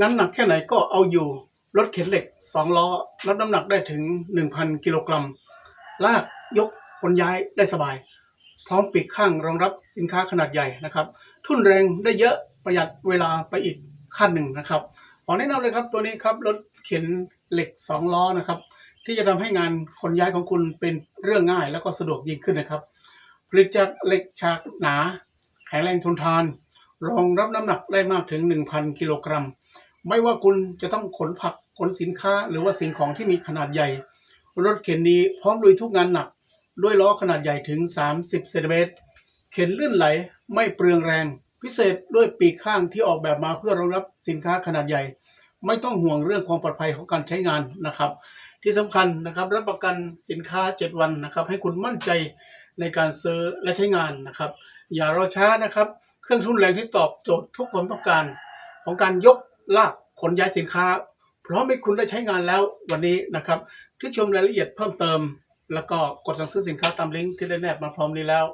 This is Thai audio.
งานหนักแค่ไหนก็เอาอยู่รถเข็นเหล็ก2ล้อรับน้ำหนักได้ถึง 1,000 กิโลกรัม ลากยกขนย้ายได้สบาย พร้อมปีกข้างรองรับสินค้าขนาดใหญ่นะครับ ทุ่นแรงได้เยอะประหยัดเวลาไปอีกขั้นหนึ่งนะครับขอแนะนำเลยครับตัวนี้ครับรถเข็นเหล็ก 2 ล้อนะครับ ที่จะทำให้งานขนย้ายของคุณเป็นเรื่องง่ายแล้วก็สะดวกยิ่งขึ้นนะครับผลิตจากเหล็กฉากหนา แข็งแรงทนทาน รองรับน้ำหนักได้มากถึง 1,000 กิโลกรัม ไม่ว่าคุณจะต้องขนผักขนสินค้า หรือว่าสิ่งของที่มีขนาดใหญ่ รถเข็นนี้พร้อมลุยทุกงานหนัก ด้วยล้อขนาดใหญ่ถึง 30เซนติเมตรเข็นลื่นไหลไม่เปลืองแรง พิเศษด้วยปีกข้างที่ออกแบบมาเพื่อรองรับสินค้าขนาดใหญ่ ไม่ต้องห่วงเรื่องความปลอดภัยของการใช้งานนะครับ ที่สำคัญนะครับรับประกันสินค้า 7 วันนะครับ ให้คุณมั่นใจในการซื้อและใช้งานนะครับ อย่ารอช้านะครับ เครื่องทุนแรงที่ตอบโจทย์ทุกความต้องการของการยก ลากขนย้ายสินค้า พร้อมให้คุณได้ใช้งานแล้ววันนี้นะครับที่ชมรายละเอียดเพิ่มเติม แล้วก็กดสั่งซื้อสินค้าตามลิงก์ที่ได้แนบมาพร้อมนี้แล้ว